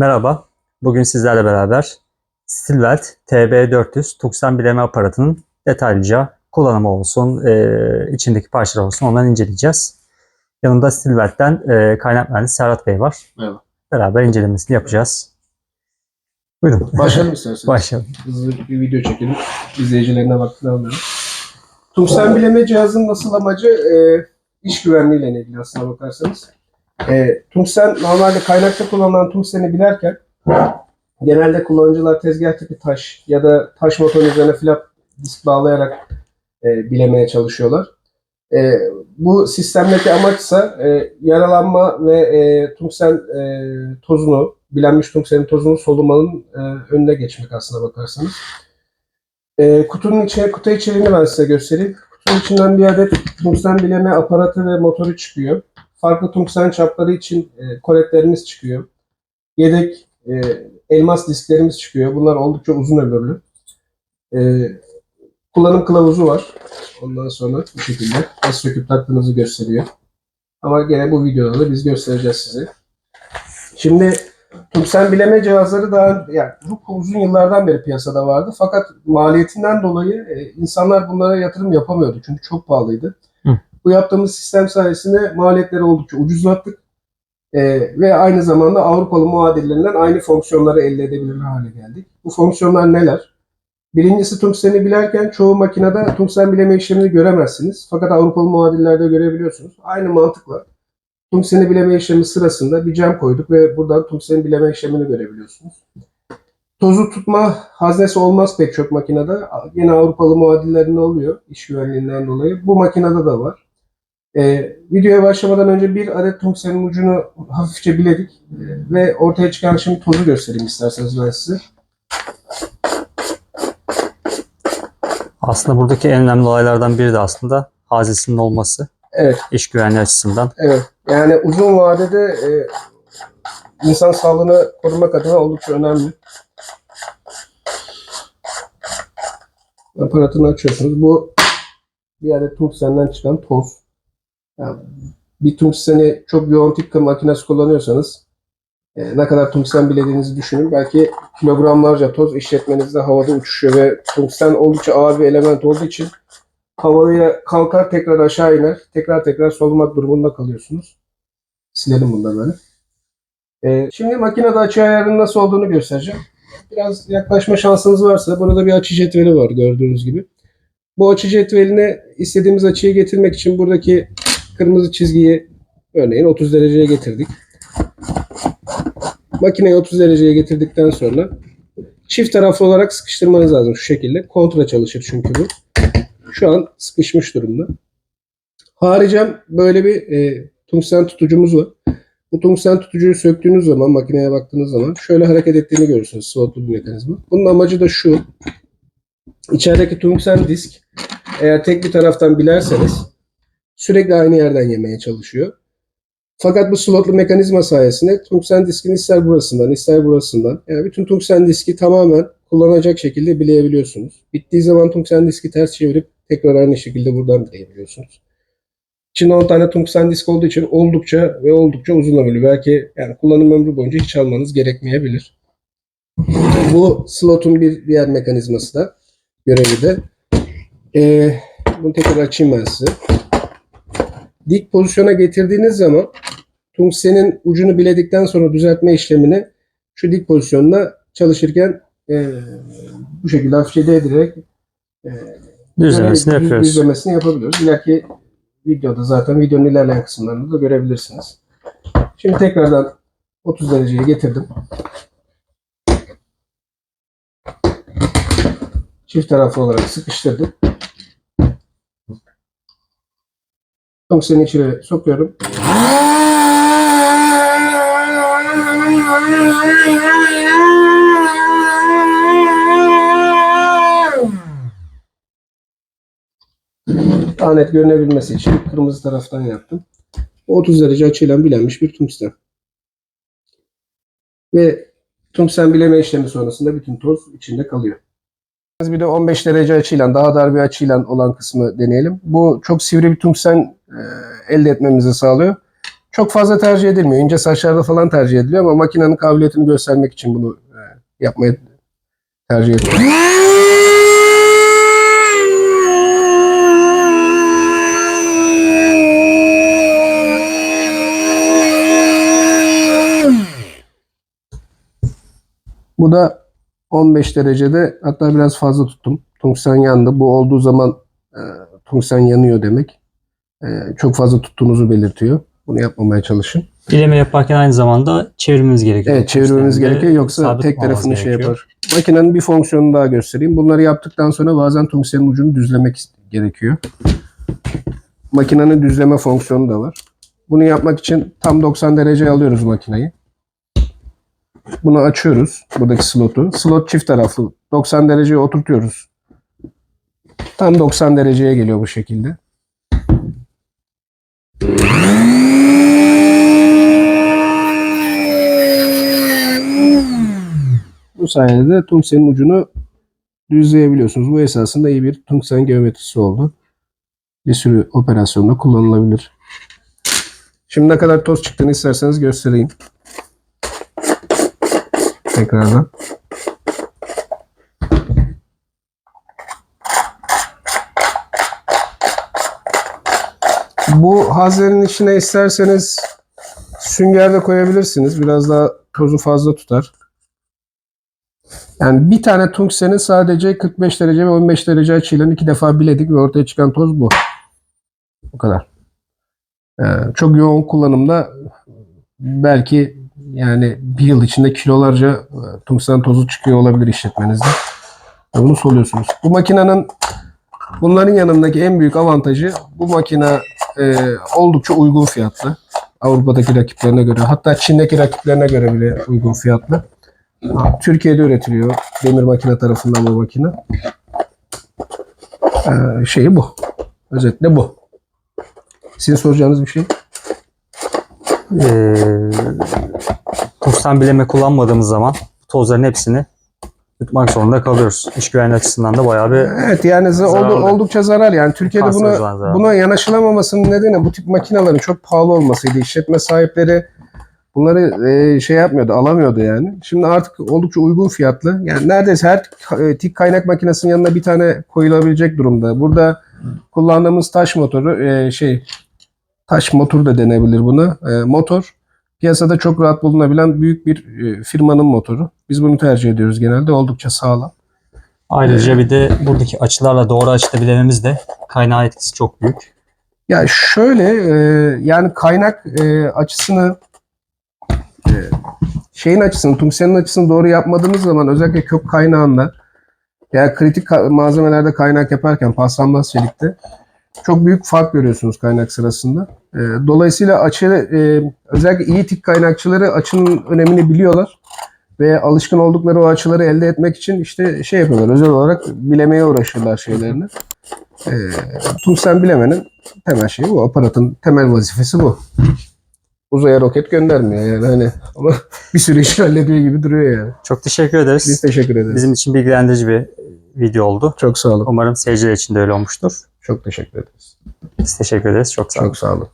Merhaba, bugün sizlerle beraber Stilwelt TB400 tungsten bileme aparatının detaylıca kullanımı olsun, e, içindeki parçalar olsun onları inceleyeceğiz. Yanında Stilwelt'ten e, kaynak mühendisi Serhat Bey var. Merhaba. Beraber incelemesini yapacağız. Buyurun. Başlayalım isterseniz. Başlayalım. Hızlı bir video çekelim. İzleyicilerine vaktini almayalım. Tungsten bileme cihazının asıl amacı e, iş güvenliğiyle ilgili aslına bakarsanız. E, tungsten normalde kaynakta kullanılan tungsteni bilerken genelde kullanıcılar tezgah tipi taş ya da taş motorun üzerine flap disk bağlayarak e, bilemeye çalışıyorlar. E, bu sistemdeki amaçsa e, yaralanma ve e, tungsten e, tozunu, bilenmiş tungstenin tozunu solumanın e, önüne geçmek aslına bakarsanız. E, kutunun içine, kutu içeriğini ben size göstereyim. Kutunun içinden bir adet tungsten bileme aparatı ve motoru çıkıyor. Farklı tungsten çapları için e, koletlerimiz çıkıyor. Yedek e, elmas disklerimiz çıkıyor. Bunlar oldukça uzun ömürlü. E, kullanım kılavuzu var. Ondan sonra bu şekilde nasıl söküp taktığınızı gösteriyor. Ama gene bu videoda da biz göstereceğiz size. Şimdi tungsten bileme cihazları daha yani çok uzun yıllardan beri piyasada vardı. Fakat maliyetinden dolayı e, insanlar bunlara yatırım yapamıyordu. Çünkü çok pahalıydı. Bu yaptığımız sistem sayesinde maliyetleri oldukça ucuzlattık. E, ve aynı zamanda Avrupalı muadillerinden aynı fonksiyonları elde edebilir hale geldik. Bu fonksiyonlar neler? Birincisi tungsteni bilerken çoğu makinede tungsten bileme işlemini göremezsiniz. Fakat Avrupalı muadillerde görebiliyorsunuz. Aynı mantıkla tungsteni bileme işlemi sırasında bir cam koyduk ve buradan tungsteni bileme işlemini görebiliyorsunuz. Tozu tutma haznesi olmaz pek çok makinede. Yine Avrupalı muadillerinde oluyor iş güvenliğinden dolayı. Bu makinede de var. Ee, videoya başlamadan önce bir adet tungstenin ucunu hafifçe biledik Ee, ve ortaya çıkan şimdi tozu göstereyim isterseniz ben size. Aslında buradaki en önemli olaylardan biri de aslında haznesinin olması. Evet. iş güvenliği açısından. Evet. Yani uzun vadede e, insan sağlığını korumak adına oldukça önemli. Aparatını açıyorsunuz. Bu bir adet tungstenden çıkan toz. Yani bir tungsteni çok yoğun tip makinesi kullanıyorsanız e, ne kadar tungsten bilediğinizi düşünün. Belki kilogramlarca toz işletmenizde havada uçuşuyor ve tungsten oldukça ağır bir element olduğu için havaya kalkar tekrar aşağı iner. Tekrar tekrar solumak durumunda kalıyorsunuz. Silelim da böyle. Ee, şimdi makinede açı ayarının nasıl olduğunu göstereceğim. Biraz yaklaşma şansınız varsa burada bir açı cetveli var gördüğünüz gibi. Bu açı cetveline istediğimiz açıyı getirmek için buradaki kırmızı çizgiyi örneğin 30 dereceye getirdik. Makineyi 30 dereceye getirdikten sonra çift taraflı olarak sıkıştırmanız lazım şu şekilde. Kontra çalışır çünkü bu. Şu an sıkışmış durumda. Haricen böyle bir e, tungsten tutucumuz var. Bu tungsten tutucuyu söktüğünüz zaman, makineye baktığınız zaman şöyle hareket ettiğini görürsünüz slotlu bir mekanizma. Bunun amacı da şu. İçerideki tungsten disk eğer tek bir taraftan bilerseniz sürekli aynı yerden yemeye çalışıyor. Fakat bu slotlu mekanizma sayesinde tungsten diskin ister burasından ister burasından yani bütün tungsten diski tamamen kullanacak şekilde bileyebiliyorsunuz. Bittiği zaman tungsten diski ters çevirip tekrar aynı şekilde buradan bileyebiliyorsunuz. İçinde 10 tane tungsten disk olduğu için oldukça ve oldukça uzun ömürlü. Belki yani kullanım ömrü boyunca hiç almanız gerekmeyebilir. Bu slotun bir diğer mekanizması da görevi de. Ee, bunu tekrar açayım ben size. Dik pozisyona getirdiğiniz zaman tungstenin ucunu biledikten sonra düzeltme işlemini şu dik pozisyonda çalışırken e, bu şekilde hafifçe değdirerek e, Düzlemesini düz- yapıyoruz. Düzlemesini yapabiliyoruz. İleriki videoda zaten videonun ilerleyen kısımlarında da görebilirsiniz. Şimdi tekrardan 30 dereceye getirdim. Çift taraflı olarak sıkıştırdım. Tungsteni içine sokuyorum. Daha net görünebilmesi için kırmızı taraftan yaptım. 30 derece açıyla bilenmiş bir tungsten. Ve tungsten bileme işlemi sonrasında bütün toz içinde kalıyor. Bir de 15 derece açıyla daha dar bir açıyla olan kısmı deneyelim. Bu çok sivri bir tungsten elde etmemizi sağlıyor. Çok fazla tercih edilmiyor. İnce saçlarda falan tercih ediliyor ama makinenin kabiliyetini göstermek için bunu e, yapmaya tercih ediyorum. Bu da 15 derecede hatta biraz fazla tuttum. Tungsten yandı. Bu olduğu zaman e, tungsten yanıyor demek. E, çok fazla tuttuğunuzu belirtiyor. Bunu yapmamaya çalışın. Bileme yaparken aynı zamanda çevirmemiz gerekiyor. Evet çevirmemiz gerekiyor yoksa tek tarafını şey yapar. Makinenin bir fonksiyonunu daha göstereyim. Bunları yaptıktan sonra bazen tungstenin ucunu düzlemek gerekiyor. Makinenin düzleme fonksiyonu da var. Bunu yapmak için tam 90 dereceye alıyoruz makineyi. Bunu açıyoruz. Buradaki slotu. Slot çift taraflı. 90 dereceye oturtuyoruz. Tam 90 dereceye geliyor bu şekilde. Bu sayede de tungstenin ucunu düzleyebiliyorsunuz. Bu esasında iyi bir tungsten geometrisi oldu. Bir sürü operasyonda kullanılabilir. Şimdi ne kadar toz çıktığını isterseniz göstereyim. Tekrardan. Bu haznenin içine isterseniz sünger de koyabilirsiniz. Biraz daha tozu fazla tutar. Yani bir tane tungstenin sadece 45 derece ve 15 derece açıyla iki defa biledik ve ortaya çıkan toz bu. Bu kadar. Ee, çok yoğun kullanımda belki yani bir yıl içinde kilolarca e, tungsten tozu çıkıyor olabilir işletmenizde. Bunu soluyorsunuz. Bu makinenin bunların yanındaki en büyük avantajı bu makine e, oldukça uygun fiyatlı. Avrupa'daki rakiplerine göre hatta Çin'deki rakiplerine göre bile uygun fiyatlı. Türkiye'de üretiliyor. Demir makine tarafından bu makine. Ee, şeyi bu. Özetle bu. Sizin soracağınız bir şey? Ee, tungsten bileme kullanmadığımız zaman tozların hepsini tutmak zorunda kalıyoruz. İş güvenliği açısından da bayağı bir Evet yani za- oldu- oldukça zarar. Yani Türkiye'de Kanser buna buna yanaşılamamasının nedeni bu tip makinelerin çok pahalı olmasıydı. İşletme sahipleri bunları e, şey yapmıyordu, alamıyordu yani. Şimdi artık oldukça uygun fiyatlı. Yani neredeyse her e, tik kaynak makinesinin yanına bir tane koyulabilecek durumda. Burada kullandığımız taş motoru e, şey taş motor da denebilir buna. E, motor piyasada çok rahat bulunabilen büyük bir e, firmanın motoru. Biz bunu tercih ediyoruz genelde. Oldukça sağlam. Ayrıca bir de buradaki açılarla doğru açıda bilememiz de kaynağı etkisi çok büyük. Ya şöyle e, yani kaynak e, açısını şeyin açısını, tungstenin açısını doğru yapmadığınız zaman özellikle kök kaynağında ya kritik malzemelerde kaynak yaparken paslanmaz çelikte çok büyük fark görüyorsunuz kaynak sırasında. E, dolayısıyla açı e, özellikle iyi tik kaynakçıları açının önemini biliyorlar ve alışkın oldukları o açıları elde etmek için işte şey yapıyorlar. Özel olarak bilemeye uğraşıyorlar şeylerini. E, tungsten bilemenin temel şeyi bu. Aparatın temel vazifesi bu. Uzaya roket göndermiyor yani hani ama bir sürü iş hallediyor gibi duruyor yani. Çok teşekkür Biz ederiz. teşekkür ederiz. Bizim için bilgilendirici bir video oldu. Çok sağ olun. Umarım seyirciler için de öyle olmuştur. Çok teşekkür ederiz. Biz teşekkür ederiz. Çok sağ olun. Çok sağ olun.